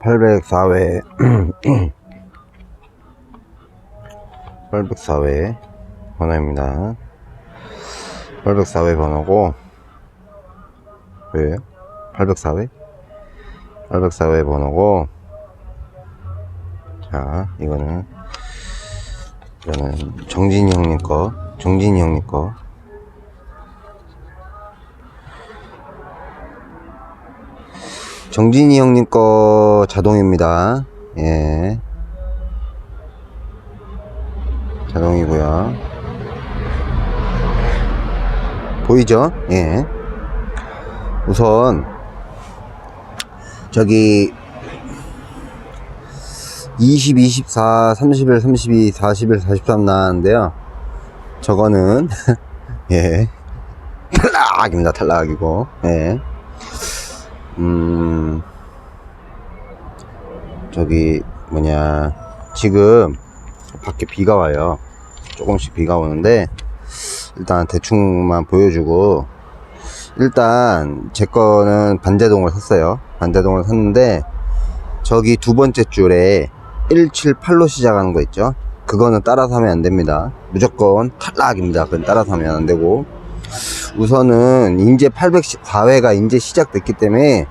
804회 804회 번호입니다 804회 번호고 왜요? 804회? 804회 번호고 자 이거는 이거는 정진이 형님 거 정진이 형님 거 정진이 형님 거 자동입니다. 예. 자동이고요. 보이죠? 예. 우선 저기 20, 24, 31, 32, 41, 43 나왔는데요. 저거는 예. 탈락입니다. 탈락이고. 예. 음, 저기, 뭐냐, 지금, 밖에 비가 와요. 조금씩 비가 오는데, 일단 대충만 보여주고, 일단, 제 거는 반자동을 샀어요. 반자동을 샀는데, 저기 두 번째 줄에 178로 시작하는 거 있죠? 그거는 따라서 하면 안 됩니다. 무조건 탈락입니다. 그건 따라서 하면 안 되고. 우선은 이제 804회가 이제 시작됐기 때문에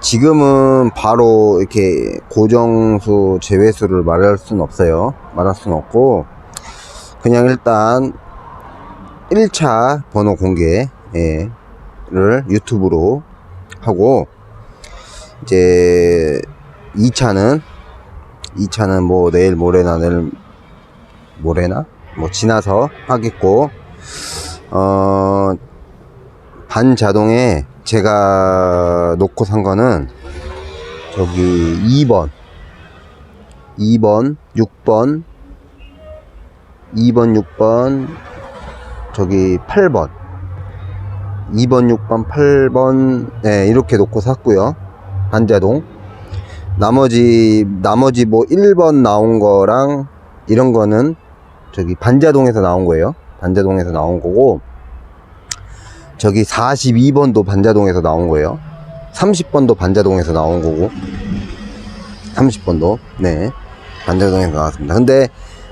지금은 바로 이렇게 고정수 제외수를 말할 수는 없어요. 말할 수는 없고 그냥 일단 1차 번호 공개를 유튜브로 하고 이제 2차는 2차는 뭐 내일 모레나 내일 모레나 뭐 지나서 하겠고 어, 반자동에 제가 놓고 산 거는 저기 2번, 2번, 6번, 2번, 6번, 저기 8번, 2번, 6번, 8번, 네, 이렇게 놓고 샀고요. 반자동. 나머지, 나머지 뭐 1번 나온 거랑 이런 거는 저기 반자동에서 나온 거예요. 반자동에서 나온 거고 저기 42번도 반자동에서 나온 거예요. 30번도 반자동에서 나온 거고. 30번도. 네. 반자동에서 나왔습니다. 근데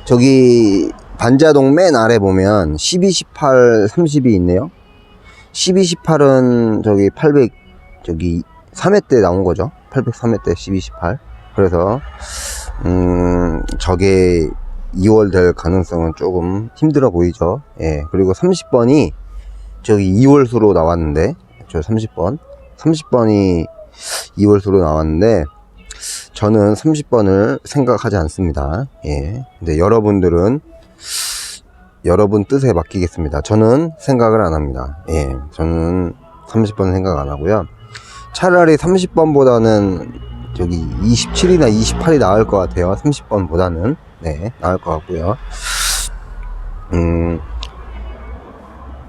저기 반자동 맨 아래 보면 12, 18, 30이 있네요. 12, 18은 저기 800 저기 3회 때 나온 거죠. 803회 때 12, 18 그래서 음 저게 2월 될 가능성은 조금 힘들어 보이죠. 예. 그리고 30번이 저기 2월수로 나왔는데, 저 30번. 30번이 2월수로 나왔는데, 저는 30번을 생각하지 않습니다. 예. 근데 여러분들은 여러분 뜻에 맡기겠습니다. 저는 생각을 안 합니다. 예. 저는 30번 생각 안 하고요. 차라리 30번보다는 저기 27이나 28이 나을 것 같아요. 30번보다는. 네, 나을 것 같고요.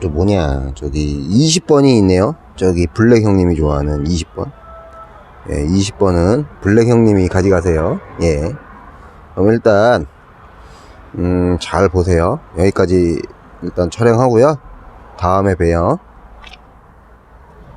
또 뭐냐, 저기 20번이 있네요. 저기 블랙 형님이 좋아하는 20번. 예, 20번은 블랙 형님이 가져가세요. 예. 그럼 일단, 음, 잘 보세요. 여기까지 일단 촬영하고요. 다음에 봬요.